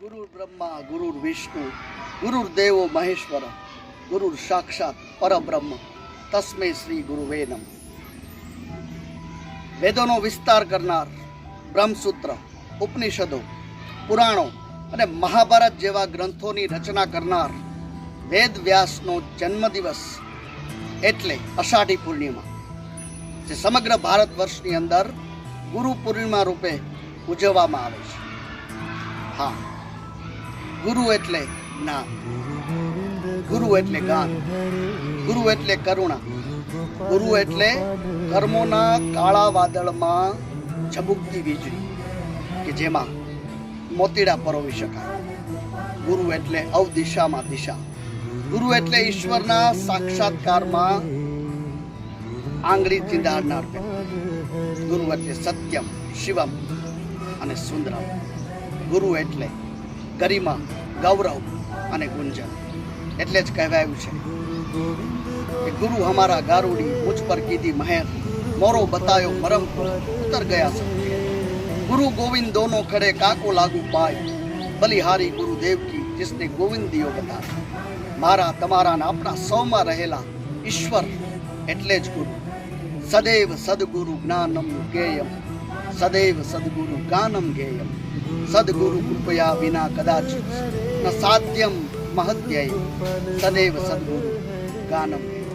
ગુરુર બ્રહ્મા, ગુરુર વિષ્ણુ, ગુરુર દેવો મહેશ્વર, ગુરુર સાક્ષાત પરબ્રહ્મ. તસ્મે શ્રી ગુરુવે નમ. વેદોનો વિસ્તાર કરનાર બ્રહ્મસૂત્ર, ઉપનિષદો, પુરાણો અને મહાભારત જેવા ગ્રંથોની રચના કરનાર વેદ વ્યાસનો જન્મદિવસ એટલે અષાઢી પૂર્ણિમા, જે સમગ્ર ભારત વર્ષની અંદર ગુરુ પૂર્ણિમા રૂપે ઉજવવામાં આવે છે. હા ગુરુ એટલે નામ. ગુરુ એટલે ગાન. ગુરુ એટલે કરુણા. ગુરુ એટલે કર્મોના કાળા વાદળમાં ઝબુકતી વીજળી, કે જેમાં મોતીડા પરોવી શકાય. ગુરુ એટલે અવદિશામાં દિશા. ગુરુ એટલે ઈશ્વરના સાક્ષાત્કારમાં આંગળી ચીંધાડનાર ગુરુ એટલે સત્યમ, શિવમ અને સુંદરમ. ગુરુ એટલે ગરિમા, ગૌરવ અને ગુંજન. એટલે જ કહેવાયું છે કે ગુરુ હમારા ગારુડી મુજ પર કીધી મહેર, મોરો બતાયો મરમ ઉતર ગયા છે ગુરુ ગોવિંદ દોનો ખડે કાકો લાગુ પાય. બલિહારી ગુરુદેવ કી જિસને ગોવિંદીઓ દિયો બતા મારા તમારા ને આપણા સૌમાં રહેલા ઈશ્વર એટલે જ ગુરુ. સદૈવ સદગુરુ જ્ઞાનમ કેયમ. સદૈવ સદગુરુ ગાનમ ગેયમ સદગુરુ કૃપયા વિના કદાચ ન સાધ્યમ મહત્યય સદૈવ સદગુરુ ગાનમ ગેયમ